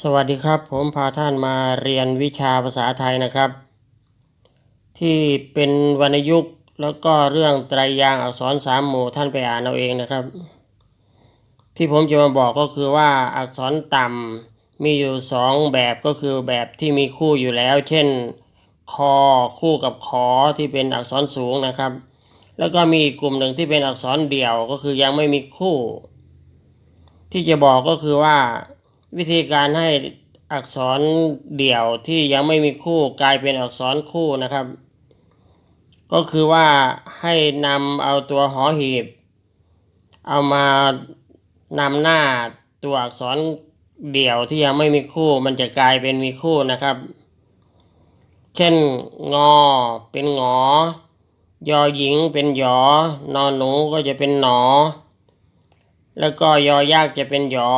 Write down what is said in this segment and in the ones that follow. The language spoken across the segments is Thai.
สวัสดีครับ ผมพาท่านมาเรียนวิชาภาษาไทยนะครับ ที่เป็นวรรณยุกต์แล้วก็เรื่องไตรยางอักษรสามหมู่ท่านไปอ่านเอาเองนะครับ ที่ผมจะมาบอกก็คือว่าอักษรต่ำมีอยู่สองแบบก็คือแบบที่มีคู่อยู่แล้ว เช่นคอคู่กับขอที่เป็นอักษรสูงนะครับ แล้วก็มีกลุ่มหนึ่งที่เป็นอักษรเดี่ยวก็คือยังไม่มีคู่ ที่จะบอกก็คือว่า วิธีการให้อักษรเดี่ยวที่ยังไม่มีคู่กลายเป็นอักษรคู่นะครับ ก็คือว่าให้นำเอาตัวหอหีบ เอามานำหน้าตัวอักษรเดี่ยวที่ยังไม่มีคู่ มันจะกลายเป็นมีคู่นะครับ เช่นงอเป็นงอยอหญิงเป็นหยอนอนหนูก็จะเป็นหนอ แล้วก็ยอยากจะเป็นหยอ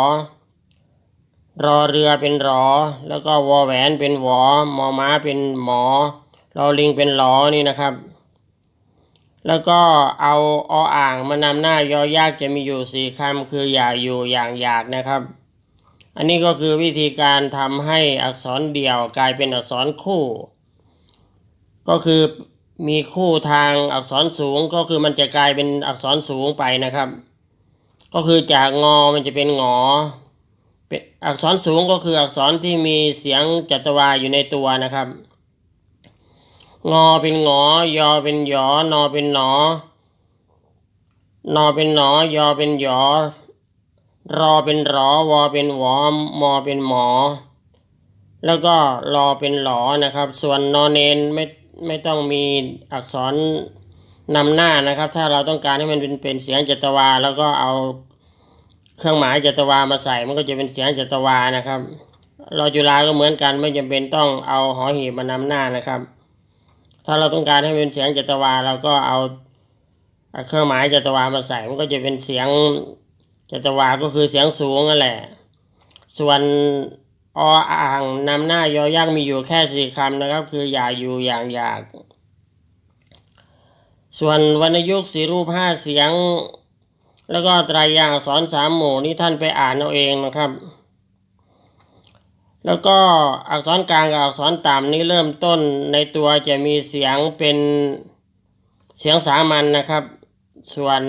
รอเรือเป็นรอ แล้วก็วอแหวนเป็นหวอมอม้าเป็นหมอรอลิงเป็นหลอนี่นะครับ แล้วก็เอาออ่างมานำหน้ายอยากจะมีอยู่สี่คำคืออย่าอยู่อย่างอยากนะครับ อันนี้ก็คือวิธีการทำให้อักษรเดี่ยวกลายเป็นอักษรคู่ ก็คือมีคู่ทางอักษรสูงก็คือมันจะกลายเป็นอักษรสูงไปนะครับ ก็คือจากงอมันจะเป็นงอ เป็นอักษรสูงก็คืออักษรที่มีเสียงจัตวาอยู่ในตัวนะครับ งอเป็นงอยอเป็นยอนอเป็นหนอนอเป็นหนอยอเป็นยอรอเป็นรอวอเป็นวอมอเป็นหมอ แล้วก็รอเป็นหลอนะครับ ส่วนนอเนนไม่ไม่ต้องมีอักษรนำหน้านะครับ ถ้าเราต้องการให้มันเป็นเป็นเสียงจัตวา แล้วก็เอา เครื่องหมายจัตวามาใส่มันก็จะเป็นเสียงจัตวานะครับรอจุฬาก็เหมือนกันไม่จำเป็นต้องเอาหอหีบมานำหน้านะครับ ถ้าเราต้องการให้เป็นเสียงจัตวาเราก็เอาเครื่องหมายจัตวามาใส่มันก็จะเป็นเสียงจัตวาก็คือเสียงสูงนั่นแหละ ส่วนออ่างนำหน้ายอยักษ์มีอยู่แค่สี่คำนะครับ คืออย่าอยู่อย่างอยาก ส่วนวรรณยุกต์สีรูปห้าเสียง แล้วก็ไตรยางค์อักษรสามหมู่นี่ท่านไปอ่านเอาเองนะครับ แล้วก็อักษรกลางกับอักษรต่ำนี่เริ่มต้นในตัวจะมีเสียงเป็นเสียงสามัญนนะครับ ส่วน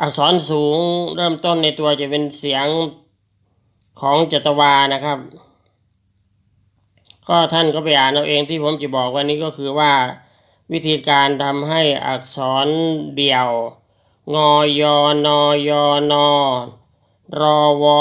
อักษรสูงเริ่มต้นในตัวจะเป็นเสียงของจตวานะครับ ก็ท่านก็ไปอ่านเอาเองที่ผมจะบอกวันนี้ก็คือว่าวิธีการทำให้อักษรเดี่ยว งอยอนอยอนอ รอวอ